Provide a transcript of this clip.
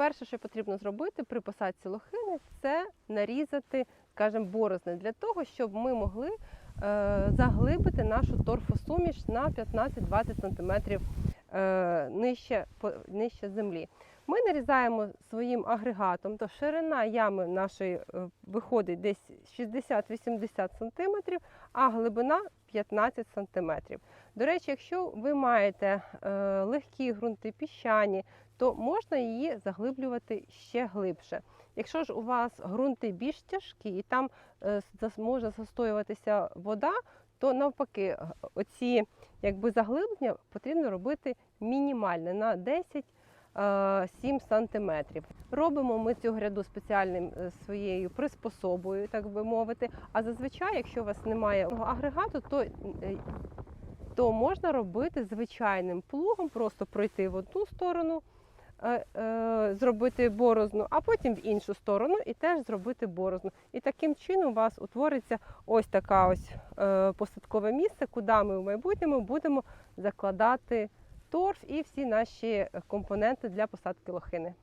перше, що потрібно зробити при посадці лохини, це нарізати, скажімо, борозни для того, щоб ми могли е, заглибити нашу торфосуміш на 15-20 см е, нижче, нижче землі. Ми нарізаємо своїм агрегатом, то ширина ями нашої е, виходить десь 60-80 см, а глибина 15 см. До речі, якщо ви маєте е, легкі ґрунти піщані, то можна її заглиблювати ще глибше. Якщо ж у вас ґрунти більш тяжкі і там е, може застоюватися вода, то навпаки, оці якби заглиблення потрібно робити мінімальне на 10 е, 7 сантиметрів. Робимо ми цю гряду спеціальним е, своєю приспособою, так би мовити. А зазвичай, якщо у вас немає агрегату, то, е, то можна робити звичайним плугом, просто пройти в одну сторону, е, е, зробити борозну, а потім в іншу сторону і теж зробити борозну. І таким чином у вас утвориться ось така ось е, посадкове місце, куди ми в майбутньому будемо закладати торф і всі наші компоненти для посадки лохини.